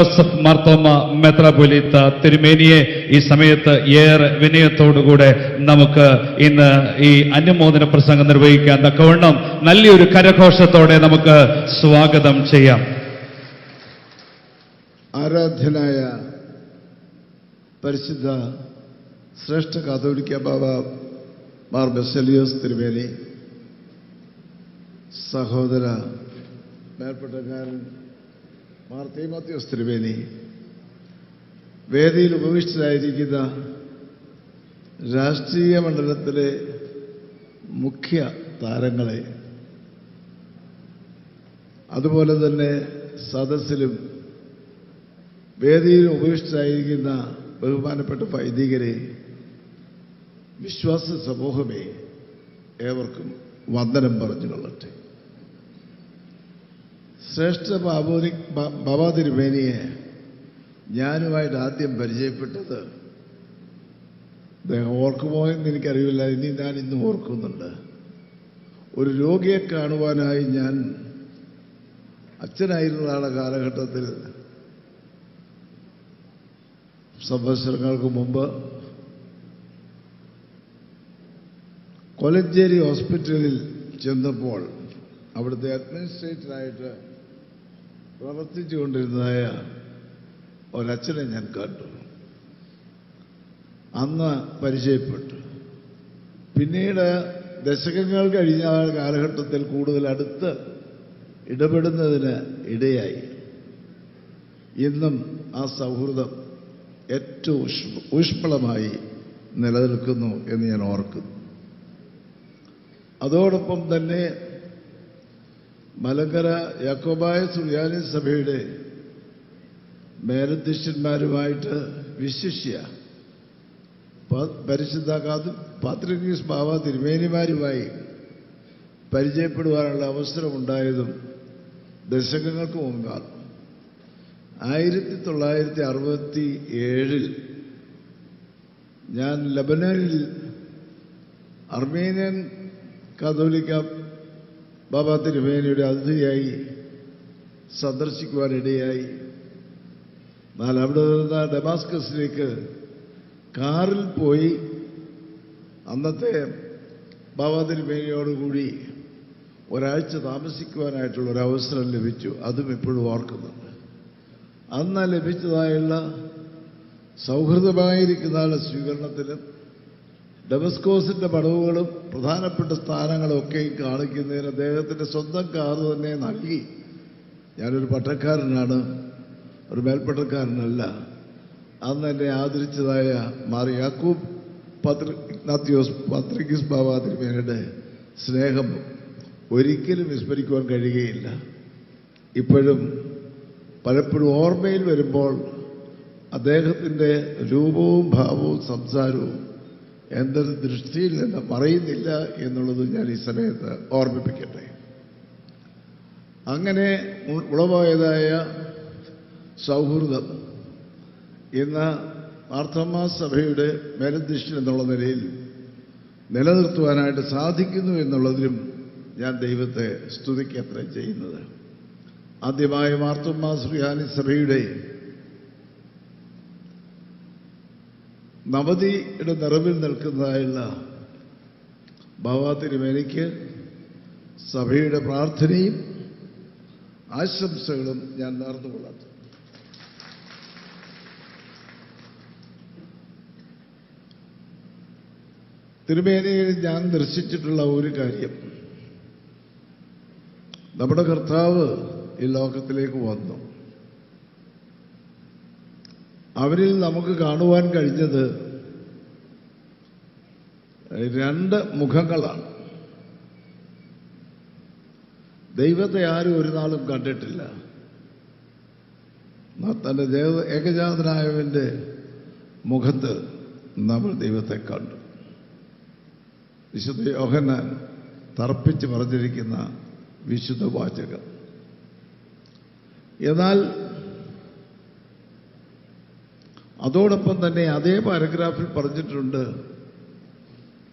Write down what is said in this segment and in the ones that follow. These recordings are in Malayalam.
ജോസഫ് മാർത്തോമ മെത്രാപൊലീത്ത തിരുമേനിയെ ഈ സമയത്ത് ഏറെ വിനയത്തോടുകൂടെ നമുക്ക് ഇന്ന് ഈ അനുമോദന പ്രസംഗം നിർവഹിക്കാൻ തക്കവണ്ണം നല്ലൊരു കരഘോഷത്തോടെ നമുക്ക് സ്വാഗതം ചെയ്യാം. ആരാധ്യനായ പരിശുദ്ധ ശ്രേഷ്ഠ കാതോലിക്ക ബാബ മാർ ബെസലിയോസ് തിരുമേനി സഹോദര മേൽപ്പെട്ടക്കാരൻ മാർ ത്രിവേണി വേദിയിൽ ഉപവിഷ്ടരായിരിക്കുന്ന രാഷ്ട്രീയ മണ്ഡലത്തിലെ മുഖ്യ താരങ്ങളെ അതുപോലെ തന്നെ സദസ്സിലും വേദിയിൽ ഉപവിഷ്ടരായിരിക്കുന്ന ബഹുമാനപ്പെട്ട വൈദികരെ വിശ്വാസ സമൂഹമേ ഏവർക്കും വന്ദനം പറഞ്ഞു കൊള്ളട്ടെ ശ്രേഷ്ഠ ബാബോരി ബ- ബാബാ തിരുമേനിയെ ഞാനുമായിട്ട് ആദ്യം പരിചയപ്പെട്ടത് അദ്ദേഹം ഓർക്കുമോ എന്ന് എനിക്കറിയില്ല. ഇനി ഞാൻ ഇന്ന് ഓർക്കുന്നുണ്ട്. ഒരു രോഗിയെ കാണുവാനായി ഞാൻ അച്ഛനായിരുന്നതാണ് കാലഘട്ടത്തിൽ. സംവത്സരങ്ങൾക്ക് മുമ്പ് കൊലഞ്ചേരി ഹോസ്പിറ്റലിൽ ചെന്നപ്പോൾ അവിടുത്തെ അഡ്മിനിസ്ട്രേറ്ററായിട്ട് പ്രവർത്തിച്ചുകൊണ്ടിരുന്നതായ ഒരച്ഛനെ ഞാൻ കണ്ടു അന്ന് പരിചയപ്പെട്ടു. പിന്നീട് ദശകങ്ങൾ കഴിഞ്ഞ കാലഘട്ടത്തിൽ കൂടുതൽ അടുത്ത് ഇടപെടുന്നതിന് ഇടയായി. ഇന്നും ആ സൗഹൃദം ഏറ്റവും ഊഷ്മ- ഊഷ്മളമായി നിലനിൽക്കുന്നു എന്ന് ഞാൻ ഓർക്കുന്നു. അതോടൊപ്പം തന്നെ മലങ്കര യാക്കോബായ സുറിയാനി സഭയുടെ മേലധ്യക്ഷന്മാരുമായിട്ട് വിശിഷ്യ പരിശുദ്ധ കാതും പാത്രികീസ് ബാബ തിരുമേനിമാരുമായി പരിചയപ്പെടുവാനുള്ള അവസരമുണ്ടായതും ദശകങ്ങൾക്ക് മുമ്പാണ് ആയിരത്തി തൊള്ളായിരത്തി അറുപത്തി ഏഴിൽ ഞാൻ ലബനനിൽ അർമേനിയൻ കാതോലിക്ക ബാബ തിരുമേനിയുടെ അതിഥിയായി സന്ദർശിക്കുവാനിടയായി. എന്നാൽ അവിടെ നിന്ന് ഡെമാസ്കസിലേക്ക് കാറിൽ പോയി അന്നത്തെ ബാബ തിരുമേനിയോടുകൂടി ഒരാഴ്ച താമസിക്കുവാനായിട്ടുള്ള ഒരു അവസരം ലഭിച്ചു. അതും ഇപ്പോഴും ഓർക്കുന്നുണ്ട്. അന്ന് ലഭിച്ചതായുള്ള സൗഹൃദമായിരിക്കുന്ന സ്വീകരണത്തിലും ഡെമസ്കോസിന്റെ പടവുകളും പ്രധാനപ്പെട്ട സ്ഥാനങ്ങളും ഒക്കെയും കാണിക്കുന്നതിന് അദ്ദേഹത്തിന്റെ സ്വന്തം കാറ് തന്നെ നൽകി. ഞാനൊരു പട്ടക്കാരനാണ്. ഒരു മേൽപ്പട്ടക്കാരനല്ല. അന്ന് എന്നെ ആദരിച്ചതായ മാറി യാക്കൂബ് പത്ര ഇഗ്നാത്തിയോസ് പത്രികിസ് സ്നേഹം ഒരിക്കലും വിസ്മരിക്കുവാൻ കഴിയുകയില്ല. ഇപ്പോഴും പലപ്പോഴും ഓർമ്മയിൽ വരുമ്പോൾ അദ്ദേഹത്തിന്റെ രൂപവും ഭാവവും സംസാരവും എന്റെ ദൃഷ്ടിയിൽ നിന്ന് മറയുന്നില്ല എന്നുള്ളത് ഞാൻ ഈ സമയത്ത് ഓർമ്മിപ്പിക്കട്ടെ. അങ്ങനെ ഉളവായതായ സൗഹൃദം ഇന്ന് മാർത്തമ്മ സഭയുടെ മേലധ്യക്ഷൻ എന്നുള്ള നിലയിൽ നിലനിർത്തുവാനായിട്ട് സാധിക്കുന്നു എന്നുള്ളതിലും ഞാൻ ദൈവത്തെ സ്തുതിക്കത്ര ചെയ്യുന്നത്. ആദ്യമായി മാർത്തമ്മ ശ്രീഹാനി സഭയുടെ നവതിയുടെ നിറവിൽ നിൽക്കുന്നതായുള്ള ബാബാ തിരുമേനിക്ക് സഭയുടെ പ്രാർത്ഥനയും ആശംസകളും ഞാൻ നേർന്നുകൊള്ളാം തിരുമേനയിൽ ഞാൻ ദർശിച്ചിട്ടുള്ള ഒരു കാര്യം. നമ്മുടെ കർത്താവ് ഈ ലോകത്തിലേക്ക് വന്നു. അവരിൽ നമുക്ക് കാണുവാൻ കഴിഞ്ഞത് രണ്ട് മുഖങ്ങളാണ്. ദൈവത്തെ ആരും ഒരു നാളും കണ്ടിട്ടില്ല. തന്റെ ദേവ ഏകജാതനായവന്റെ മുഖത്ത് നമ്മൾ ദൈവത്തെ കണ്ടു. വിശുദ്ധ യോഹന്നാൻ തർപ്പിച്ച് പറഞ്ഞിരിക്കുന്ന വിശുദ്ധ വാചകം. എന്നാൽ അതോടൊപ്പം തന്നെ അതേ പാരഗ്രാഫിൽ പറഞ്ഞിട്ടുണ്ട്.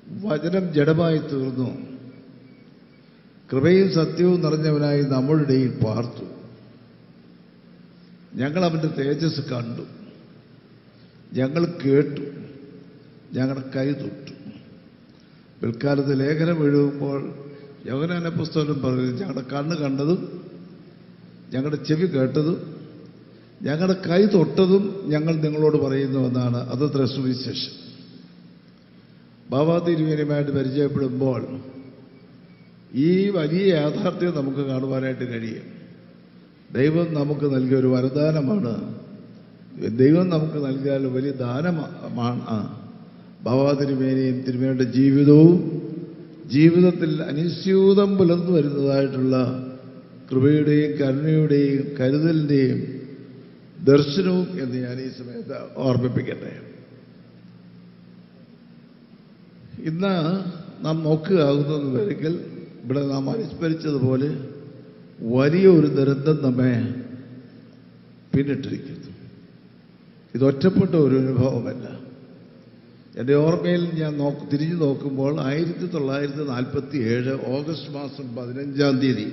വചനം ജഡമായി തീർന്നു. കൃപയും സത്യവും നിറഞ്ഞവനായി നമ്മളുടെ ഇടയിൽ പാർത്തു. ഞങ്ങൾ അവന്റെ തേജസ് കണ്ടു. ഞങ്ങൾ കേട്ടു. ഞങ്ങളുടെ കൈ തൊട്ടു. പിൽക്കാലത്ത് ലേഖനം എഴുതുമ്പോൾ യവനാന പുസ്തകം പറയുന്നത് ഞങ്ങളുടെ കണ്ണ് കണ്ടതും ഞങ്ങളുടെ ചെവി കേട്ടതും ഞങ്ങളുടെ കൈ തൊട്ടതും ഞങ്ങൾ നിങ്ങളോട് പറയുന്നു എന്നാണ്. അത് സുവിശേഷം ബാബാ തിരുവേനുമായിട്ട് പരിചയപ്പെടുമ്പോൾ ഈ വലിയ യാഥാർത്ഥ്യം നമുക്ക് കാണുവാനായിട്ട് കഴിയും. ദൈവം നമുക്ക് നൽകിയ ഒരു വരദാനമാണ്. ദൈവം നമുക്ക് നൽകിയാൽ വലിയ ദാനമാണ്. ബാബാ തിരുമേനിയും തിരുമേനിയുടെ ജീവിതവും ജീവിതത്തിൽ അനുസ്യൂതം പുലർന്നു വരുന്നതായിട്ടുള്ള കൃപയുടെയും കരുണയുടെയും കരുതലിന്റെയും ദർശനവും എന്ന് ഞാൻ ഈ സമയത്ത് ഓർമ്മിപ്പിക്കട്ടെ. ഇന്ന് നാം നോക്കുകയാകുന്നത് വരെങ്കിൽ ഇവിടെ നാം അനുസ്മരിച്ചതുപോലെ വലിയ ഒരു ദുരന്തം നമ്മെ പിന്നിട്ടിരിക്കുന്നു. ഇത് ഒറ്റപ്പെട്ട ഒരു അനുഭവമല്ല. എന്റെ ഓർമ്മയിൽ ഞാൻ നോക്ക് തിരിഞ്ഞു നോക്കുമ്പോൾ ആയിരത്തി തൊള്ളായിരത്തി നാൽപ്പത്തി ഏഴ് ഓഗസ്റ്റ് മാസം പതിനഞ്ചാം തീയതി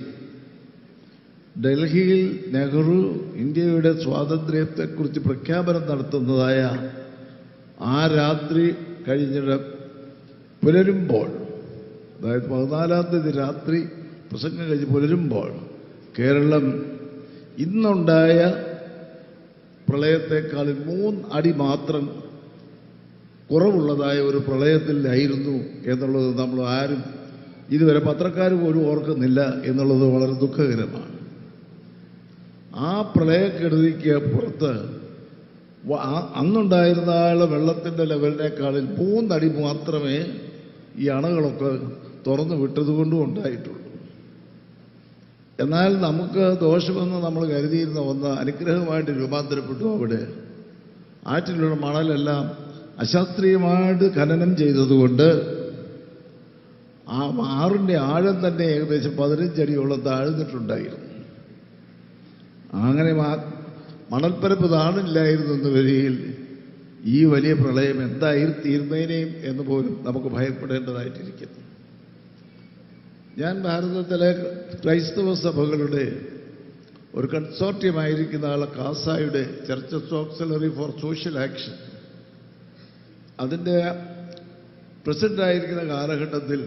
ഡൽഹിയിൽ നെഹ്റു ഇന്ത്യയുടെ സ്വാതന്ത്ര്യത്തെക്കുറിച്ച് പ്രഖ്യാപനം നടത്തുന്നതായ ആ രാത്രി കഴിഞ്ഞിട്ട് പുലരുമ്പോൾ അതായത് പതിനാലാം തീയതി രാത്രി പ്രസംഗം കഴിഞ്ഞ് പുലരുമ്പോൾ കേരളം ഇന്നുണ്ടായ പ്രളയത്തെക്കാൾ മൂന്ന് അടി മാത്രം കുറവുള്ളതായ ഒരു പ്രളയത്തിലായിരുന്നു എന്നുള്ളത് നമ്മൾ ആരും ഇതുവരെ പത്രക്കാർ പോലും ഓർക്കുന്നില്ല എന്നുള്ളത് വളരെ ദുഃഖകരമാണ്. ആ പ്രളയക്കെടുതിക്ക് പുറത്ത്. അന്നുണ്ടായിരുന്ന ആളെ വെള്ളത്തിന്റെ ലെവലിനേക്കാളിൽ പൂന്തടി മാത്രമേ ഈ അണകളൊക്കെ തുറന്നു വിട്ടതുകൊണ്ടും ഉണ്ടായിട്ടുള്ളൂ. എന്നാൽ നമുക്ക് ദോഷമെന്ന് നമ്മൾ കരുതിയിരുന്ന ഒന്ന് അനുഗ്രഹമായിട്ട് രൂപാന്തരപ്പെട്ടു അവിടെ. ആറ്റിലുള്ള മണലെല്ലാം അശാസ്ത്രീയമായിട്ട് ഖനനം ചെയ്തതുകൊണ്ട് ആ ആറിന്റെ ആഴം തന്നെ ഏകദേശം പതിനഞ്ചടിയോളം താഴ്ന്നിട്ടുണ്ടായിരുന്നു. അങ്ങനെ മണൽപ്പരപ്പ് താണില്ലായിരുന്നു എന്ന വരിയിൽ ഈ വലിയ പ്രളയം എന്തായി തീർന്നേനെയും എന്ന് പോലും നമുക്ക് ഭയപ്പെടേണ്ടതായിട്ടിരിക്കുന്നു. ഞാൻ ഭാരതത്തിലെ ക്രൈസ്തവ സഭകളുടെ ഒരു കൺസോർട്ടിയമായിരിക്കുന്ന ആളെ കാസായുടെ church of auxiliary for social action. അതിന്റെ പ്രസിഡന്റായിരിക്കുന്ന കാലഘട്ടത്തിൽ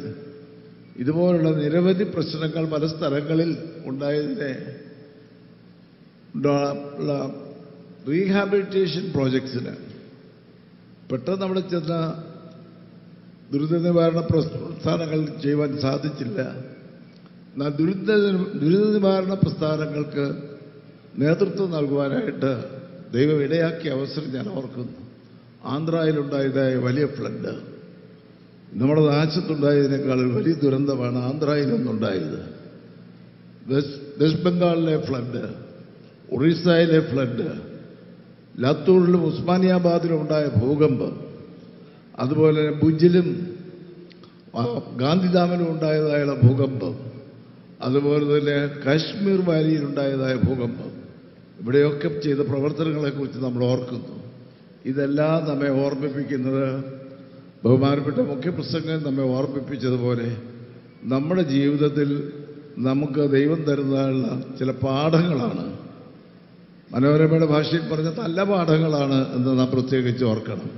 ഇതുപോലുള്ള നിരവധി പ്രശ്നങ്ങൾ പല സ്ഥലങ്ങളിൽ ഉണ്ടായതിനെ റീഹാബിലിറ്റേഷൻ പ്രോജക്ട്സിന് പെട്ടെന്ന് അവിടെ ചെന്ന ദുരിത നിവാരണ പ്രസ്ഥാനങ്ങൾ ചെയ്യുവാൻ സാധിച്ചില്ല. എന്നാൽ ദുരിത ദുരിത നിവാരണ പ്രസ്ഥാനങ്ങൾക്ക് നേതൃത്വം നൽകുവാനായിട്ട് ദൈവം ഇടയാക്കിയ അവസരം ഞാൻ ഓർക്കുന്നു. ആന്ധ്രയിലുണ്ടായതായ വലിയ ഫ്ലഡ് നമ്മുടെ നാശത്തുണ്ടായതിനേക്കാൾ വലിയ ദുരന്തമാണ് ആന്ധ്രയിൽ നിന്നുണ്ടായത് വെസ്റ്റ് ബംഗാളിലെ ഫ്ലഡ് ഒറീസയിലെ ഫ്ലഡ് ലാത്തൂരിലും ഉസ്മാനിയാബാദിലും ഉണ്ടായ ഭൂകമ്പം അതുപോലെ തന്നെ ഭുജിലും ഗാന്ധിധാമിലും ഉണ്ടായതായുള്ള ഭൂകമ്പം അതുപോലെ തന്നെ കാശ്മീർ വാലിയിലുണ്ടായതായ ഭൂകമ്പം. ഇവിടെയൊക്കെ ചെയ്ത പ്രവർത്തനങ്ങളെക്കുറിച്ച് നമ്മൾ ഓർക്കുന്നു. ഇതെല്ലാം നമ്മെ ഓർമ്മിപ്പിക്കുന്നത് ബഹുമാനപ്പെട്ട മുഖ്യപ്രസംഗം നമ്മെ ഓർമ്മിപ്പിച്ചതുപോലെ നമ്മുടെ ജീവിതത്തിൽ നമുക്ക് ദൈവം തരുന്നതായുള്ള ചില പാഠങ്ങളാണ് മനോരമയുടെ ഭാഷയിൽ പറഞ്ഞ നല്ല പാഠങ്ങളാണ് എന്ന് നാം പ്രത്യേകിച്ച് ഓർക്കണം.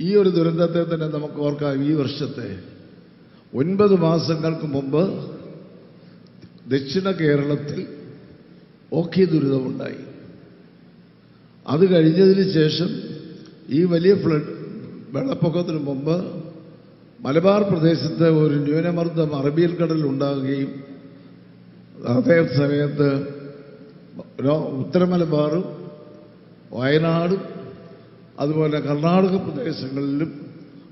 ഈ ഒരു ദുരന്തത്തെ തന്നെ നമുക്ക് ഓർക്കാം ഈ വർഷത്തെ. ഒൻപത് മാസങ്ങൾക്ക് മുമ്പ് ദക്ഷിണ കേരളത്തിൽ ഓക്കി ദുരിതമുണ്ടായി. അത് കഴിഞ്ഞതിന് ശേഷം ഈ വലിയ ഫ്ലഡ് വെള്ളപ്പൊക്കത്തിന് മുമ്പ് മലബാർ പ്രദേശത്ത് ഒരു ന്യൂനമർദ്ദം അറബിയൽ കടലിൽ ഉണ്ടാകുകയും അതേ സമയത്ത് രോ- ഉത്തര മലബാറും വയനാടും അതുപോലെ കർണാടക പ്രദേശങ്ങളിലും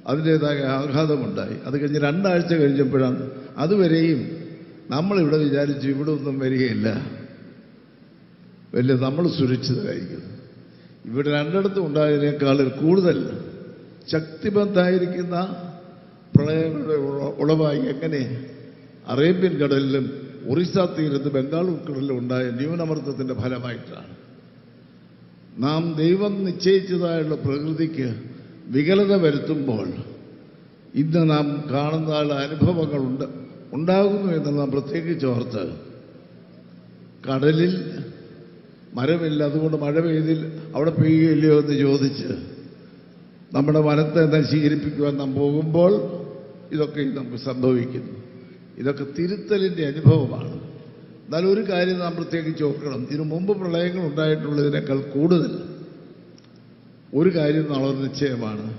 അതിന്റേതായ ആഘാതമുണ്ടായി. അത് കഴിഞ്ഞ് രണ്ടാഴ്ച കഴിഞ്ഞപ്പോഴാണ് അതുവരെയും നമ്മളിവിടെ വിചാരിച്ചു ഇവിടെ ഒന്നും വരികയില്ല. വലിയ നമ്മൾ സുരക്ഷിതരായിരിക്കുന്നു. ഇവിടെ രണ്ടിടത്തും ഉണ്ടായതിനേക്കാൾ കൂടുതൽ ശക്തിബദ്ധായിരിക്കുന്ന പ്രളയങ്ങളുടെ ഉളവായി എങ്ങനെ അറേബ്യൻ കടലിലും ഒറീസ തീരത്ത് ബംഗാൾ ഉൾക്കടലിലുണ്ടായ ഉണ്ടായ ന്യൂനമർദ്ദത്തിന്റെ ഫലമായിട്ടാണ്. നാം ദൈവം നിശ്ചയിച്ചതായുള്ള പ്രകൃതിക്ക് വികലത വരുത്തുമ്പോൾ ഇന്ന് നാം കാണുന്ന അനുഭവങ്ങളുണ്ട്. ഉണ്ടാകുന്നു എന്ന് നാം പ്രത്യേകിച്ച് ഓർത്ത് കടലിൽ മരമില്ല അതുകൊണ്ട് മഴ പെയ്തിൽ അവിടെ പെയ്യുകയില്ലയോ എന്ന് ചോദിച്ച് നമ്മുടെ വനത്തെ നശീകരിപ്പിക്കുവാൻ നാം പോകുമ്പോൾ ഇതൊക്കെ നമുക്ക് സംഭവിക്കുന്നു. ഇതൊക്കെ തിരുത്തലിന്റെ അനുഭവമാണ്. എന്നാൽ ഒരു കാര്യം നാം പ്രത്യേകിച്ച് ഓർക്കണം. ഇതിനു മുമ്പ് പ്രളയങ്ങൾ ഉണ്ടായിട്ടുള്ളതിനേക്കാൾ കൂടുതൽ ഒരു കാര്യം വളരെ നിശ്ചയമാണ്.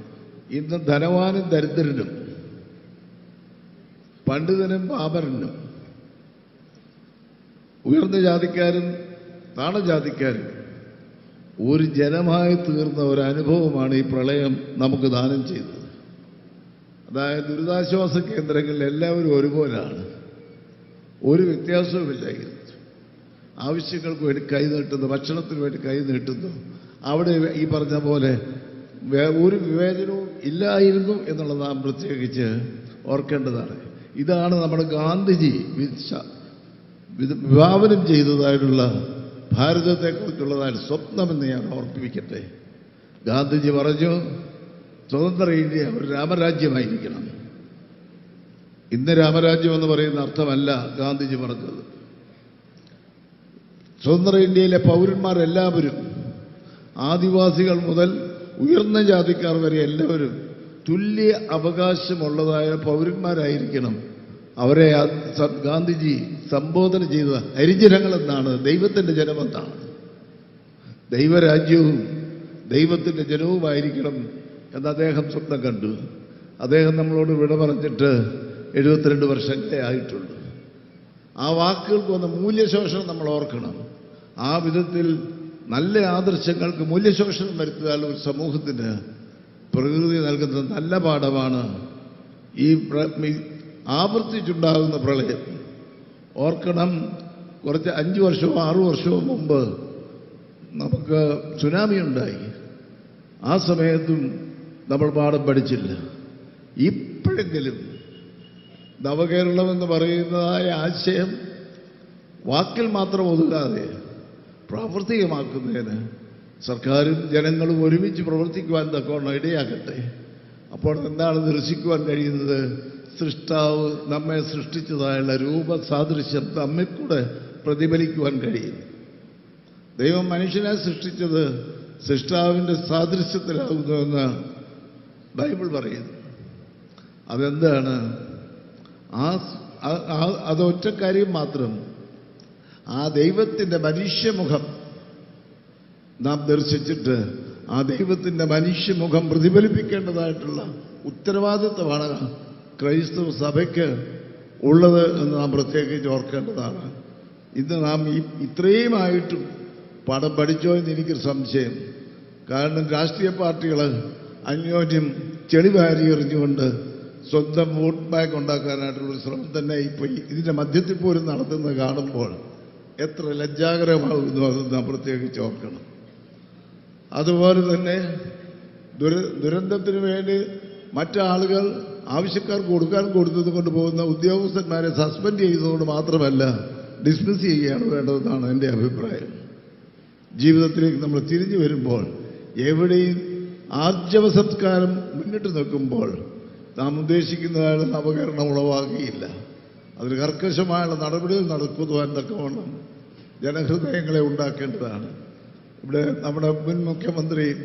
ഇന്ന് ധനവാനും ദരിദ്രനും പണ്ഡിതനും പാപരനും ഉയർന്ന ജാതിക്കാരും താണജാതിക്കാരും ഒരു ജനമായി തീർന്ന ഒരു അനുഭവമാണ് ഈ പ്രളയം നമുക്ക് ദാനം ചെയ്തത് അതായത് ദുരിതാശ്വാസ കേന്ദ്രങ്ങളിൽ എല്ലാവരും ഒരുപോലാണ്. ഒരു വ്യത്യാസവുമില്ലായിരുന്നു. ആവശ്യങ്ങൾക്ക് വേണ്ടി കൈ നീട്ടുന്നു ഭക്ഷണത്തിന് വേണ്ടി കൈ നീട്ടുന്നു. അവിടെ ഈ പറഞ്ഞ പോലെ ഒരു വിവേചനവും ഇല്ലായിരുന്നു എന്നുള്ളത് നാം പ്രത്യേകിച്ച് ഓർക്കേണ്ടതാണ്. ഇതാണ് നമ്മുടെ ഗാന്ധിജി വിഭാവനം ചെയ്തതായിട്ടുള്ള ഭാരതത്തെക്കുറിച്ചുള്ളതായിട്ട് സ്വപ്നമെന്ന് ഞാൻ ഓർപ്പിക്കട്ടെ ഗാന്ധിജി പറഞ്ഞു സ്വതന്ത്ര ഇന്ത്യ ഒരു രാമരാജ്യമായിരിക്കണം. ഇന്ന് രാമരാജ്യം എന്ന് പറയുന്ന അർത്ഥമല്ല ഗാന്ധിജി പറഞ്ഞത്. സ്വതന്ത്ര ഇന്ത്യയിലെ പൗരന്മാരെല്ലാവരും ആദിവാസികൾ മുതൽ ഉയർന്ന ജാതിക്കാർ വരെ എല്ലാവരും തുല്യ അവകാശമുള്ളതായ പൗരന്മാരായിരിക്കണം. അവരെ ഗാന്ധിജി സംബോധന ചെയ്ത ഹരിജനങ്ങളെന്നാണ് ദൈവത്തിന്റെ ജനമെന്നാണ്. ദൈവരാജ്യവും ദൈവത്തിന്റെ ജനവുമായിരിക്കണം എന്ന് അദ്ദേഹം സ്വപ്നം കണ്ടു. അദ്ദേഹം നമ്മളോട് വിട പറഞ്ഞിട്ട് എഴുപത്തിരണ്ട് വർഷത്തെ ആയിട്ടുള്ളൂ. ആ വാക്കുകൾക്ക് വന്ന മൂല്യശോഷണം നമ്മൾ ഓർക്കണം. ആ വിധത്തിൽ നല്ല ആദർശങ്ങൾക്ക് മൂല്യശോഷണം വരുത്തിയാൽ ഒരു സമൂഹത്തിന് പ്രകൃതി നൽകുന്ന നല്ല പാഠമാണ് ഈ ആവർത്തിച്ചുണ്ടാകുന്ന പ്രളയം. ഓർക്കണം കുറച്ച് അഞ്ച് വർഷമോ ആറു വർഷമോ മുമ്പ് നമുക്ക് സുനാമി ഉണ്ടായി ആ സമയത്തും നമ്മൾ പാഠം പഠിച്ചില്ല. ഇപ്പോഴെങ്കിലും നവകേരളം എന്ന് പറയുന്നതായ ആശയം വാക്കിൽ മാത്രം ഒതുങ്ങാതെ പ്രാവർത്തികമാക്കുന്നതിന് സർക്കാരും ജനങ്ങളും ഒരുമിച്ച് പ്രവർത്തിക്കുവാൻ തക്കവണ്ണം ഇടയാക്കട്ടെ അപ്പോൾ എന്താണ് ദർശിക്കുവാൻ കഴിയുന്നത്? സൃഷ്ടാവ് നമ്മെ സൃഷ്ടിച്ചതായുള്ള രൂപസാദൃശ്യം തമ്മിൽ കൂടെ പ്രതിഫലിക്കുവാൻ കഴിയും. ദൈവം മനുഷ്യനെ സൃഷ്ടിച്ചത് സൃഷ്ടാവിന്റെ സാദൃശ്യത്തിലാകുന്നുവെന്ന് ബൈബിൾ പറയുന്നു. അതെന്താണ്? ആ അതൊറ്റ കാര്യം മാത്രം. ആ ദൈവത്തിന്റെ മനുഷ്യമുഖം നാം ദർശിച്ചിട്ട് ആ ദൈവത്തിന്റെ മനുഷ്യമുഖം പ്രതിഫലിപ്പിക്കേണ്ടതായിട്ടുള്ള ഉത്തരവാദിത്വമാണ് ക്രൈസ്തവ സഭയ്ക്ക് ഉള്ളത് എന്ന് നാം പ്രത്യേകിച്ച് ഓർക്കേണ്ടതാണ്. ഇന്ന് നാം ഈ ഇത്രയുമായിട്ടും പാഠം പഠിച്ചോ എന്ന് എനിക്കൊരു സംശയം. കാരണം രാഷ്ട്രീയ പാർട്ടികൾ അന്യോന്യം ചെളിവാരി എറിഞ്ഞുകൊണ്ട് സ്വന്തം വോട്ട് ബാങ്ക് ഉണ്ടാക്കാനായിട്ടുള്ള ശ്രമം തന്നെ ഇപ്പോൾ ഇതിന്റെ മധ്യത്തിൽ പോലും നടത്തുന്നത് കാണുമ്പോൾ എത്ര ലജ്ജാകരമാകുന്നു അത് നാം പ്രത്യേകിച്ച് ഓർക്കണം. അതുപോലെ തന്നെ ദുര ദുരന്തത്തിന് വേണ്ടി മറ്റാളുകൾ ആവശ്യക്കാർക്ക് കൊടുക്കാൻ കൊടുത്തത് കൊണ്ട് പോകുന്ന ഉദ്യോഗസ്ഥന്മാരെ സസ്പെൻഡ് ചെയ്തതുകൊണ്ട് മാത്രമല്ല ഡിസ്മിസ് ചെയ്യുകയാണ് വേണ്ടതെന്നാണ് എന്റെ അഭിപ്രായം. ജീവിതത്തിലേക്ക് നമ്മൾ തിരിഞ്ഞു വരുമ്പോൾ എവിടെയും ആർജവ സത്കാരം മുന്നിട്ട് നിൽക്കുമ്പോൾ നാം ഉദ്ദേശിക്കുന്നതായുള്ള നവകരണം ഉളവാക്കിയില്ല. അതിന് കർക്കശമായുള്ള നടപടികൾ നടക്കുവാൻ തക്കവണ്ണം ജനഹൃദയങ്ങളെ ഉണ്ടാക്കേണ്ടതാണ്. ഇവിടെ നമ്മുടെ മുൻ മുഖ്യമന്ത്രി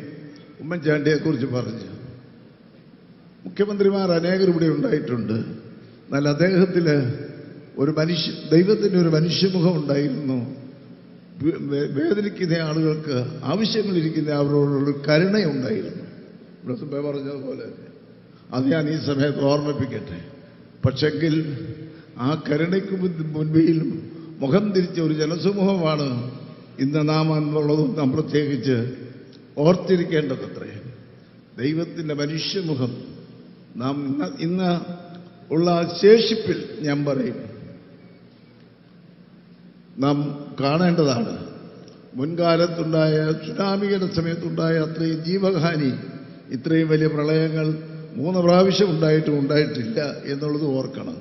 ഉമ്മൻചാണ്ടിയെക്കുറിച്ച് പറഞ്ഞു. മുഖ്യമന്ത്രിമാർ അനേകർ ഇവിടെ ഉണ്ടായിട്ടുണ്ട്. എന്നാൽ അദ്ദേഹത്തിൽ ഒരു മനുഷ്യ ദൈവത്തിന്റെ ഒരു മനുഷ്യമുഖം ഉണ്ടായിരുന്നു. വേദനിക്കുന്ന ആളുകൾക്ക് ആവശ്യങ്ങളിരിക്കുന്ന അവരോടുള്ള കരുണയുണ്ടായിരുന്നു. മുമ്പേ പറഞ്ഞതുപോലെ അത് ഞാൻ ഈ സമയത്ത് ഓർമ്മിപ്പിക്കട്ടെ. പക്ഷെങ്കിൽ ആ കരുണയ്ക്ക് മുൻ- മുൻപിൽ മുഖം തിരിച്ച ഒരു ജനസമൂഹമാണ് ഇന്ന് നാം എന്നുള്ളതും നാം പ്രത്യേകിച്ച് ഓർത്തിരിക്കേണ്ടതത്രേ. ദൈവത്തിന്റെ മനുഷ്യമുഖം നാം ഇന്ന് ഉള്ള ശേഷിപ്പിൽ ഞാൻ പറയും. നാം കാണേണ്ടതാണ്. മുൻകാലത്തുണ്ടായ സുനാമിയുടെ സമയത്തുണ്ടായ അത്രയും ജീവഹാനി ഇത്രയും വലിയ പ്രളയങ്ങൾ മൂന്ന് പ്രാവശ്യം ഉണ്ടായിട്ടും ഉണ്ടായിട്ടില്ല എന്നുള്ളത് ഓർക്കണം.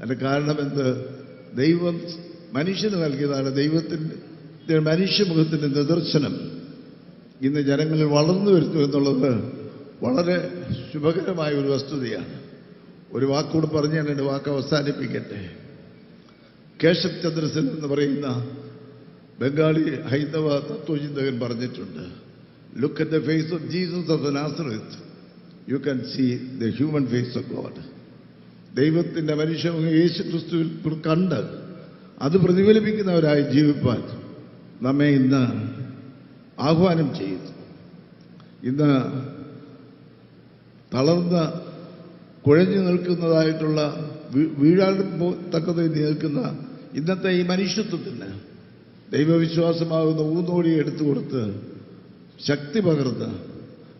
അതിന്റെ കാരണം എന്ത് ദൈവം മനുഷ്യന് നൽകിയതാണ് ദൈവത്തിന്റെ മനുഷ്യമുഖത്തിന്റെ നിദർശനം. ഇന്ന് ജനങ്ങളിൽ വളർന്നു വരുന്നു എന്നുള്ളത് വളരെ ശുഭകരമായ ഒരു വസ്തുതയാണ്. ഒരു വാക്കുകൂടെ പറഞ്ഞ് ഞാൻ എന്റെ വാക്ക് അവസാനിപ്പിക്കട്ടെ. കേശവ് ചന്ദ്രസൻ എന്ന് പറയുന്ന ബംഗാളി ഹൈന്ദവ തത്വചിന്തകൻ പറഞ്ഞിട്ടുണ്ട്. Look at the face of Jesus of Nazareth you can see the human face of God ദൈവത്തിന്റെ മനുഷ്യ യേശു ക്രിസ്തുവിൽ കണ്ട് അത് പ്രതിഫലിപ്പിക്കുന്നവരായി ജീവിപ്പാൻ നമ്മെ ഇന്ന് ആഹ്വാനം ചെയ്യുന്നു. ഇന്ന് തളർന്ന് കുഴഞ്ഞു നിൽക്കുന്നതായിട്ടുള്ള വീഴാൻ തക്കതായി നിൽക്കുന്ന ഇന്നത്തെ ഈ മനുഷ്യത്വത്തിന് ദൈവവിശ്വാസമാകുന്ന ഊന്നോടി എടുത്തു കൊടുത്ത് ശക്തി പകർന്ന്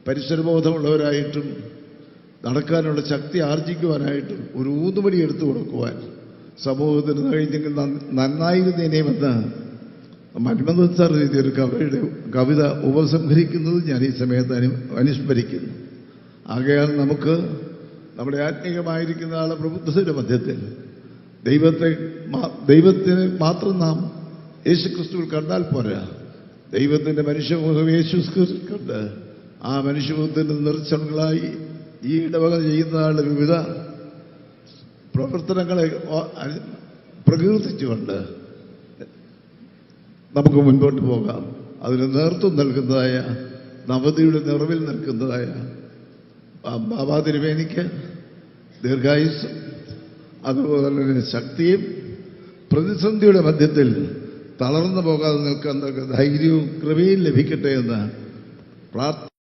പരിസരബോധമുള്ളവരായിട്ടും നടക്കാനുള്ള ശക്തി ആർജിക്കുവാനായിട്ടും ഒരു ഊന്നുപടി എടുത്തു കൊടുക്കുവാൻ സമൂഹത്തിന് കഴിഞ്ഞെങ്കിൽ നന്ന- നന്നായിരുന്നേനെയുമെന്ന് മന്മഥൻ സാർ എഴുതിയ ഒരു കവിയുടെ കവിത ഉപസംഹരിക്കുന്നത് ഞാൻ ഈ സമയത്ത് അനു അനുസ്മരിക്കുന്നു. ആകയാൽ നമുക്ക് നമ്മുടെ ആത്മീയമായിരിക്കുന്ന ആളെ പ്രബുദ്ധരുടെ മധ്യത്തിൽ ദൈവത്തെ ദൈവത്തിന് മാത്രം നാം യേശു ക്രിസ്തുവിൽ കണ്ടാൽ പോരാ. ദൈവത്തിന്റെ മനുഷ്യമുഖം യേശു കണ്ട് ആ മനുഷ്യമുഖത്തിന്റെ നിർച്ചണങ്ങളായി ഈ ഇടവക ചെയ്യുന്ന ആളുടെ വിവിധ പ്രവർത്തനങ്ങളെ പ്രകീർത്തിച്ചുകൊണ്ട് നമുക്ക് മുൻപോട്ട് പോകാം. അതിന് നേതൃത്വം നൽകുന്നതായ നവതിയുടെ നിറവിൽ നിൽക്കുന്നതായ ബാബാ തിരുവേനിക്ക് ദീർഘായുസ്സും അതുപോലെ തന്നെ ശക്തിയും പ്രതിസന്ധിയുടെ മധ്യത്തിൽ തളർന്നു പോകാതെ നിൽക്കാൻ ധൈര്യവും കൃപയും ലഭിക്കട്ടെ എന്ന് പ്രാർത്ഥന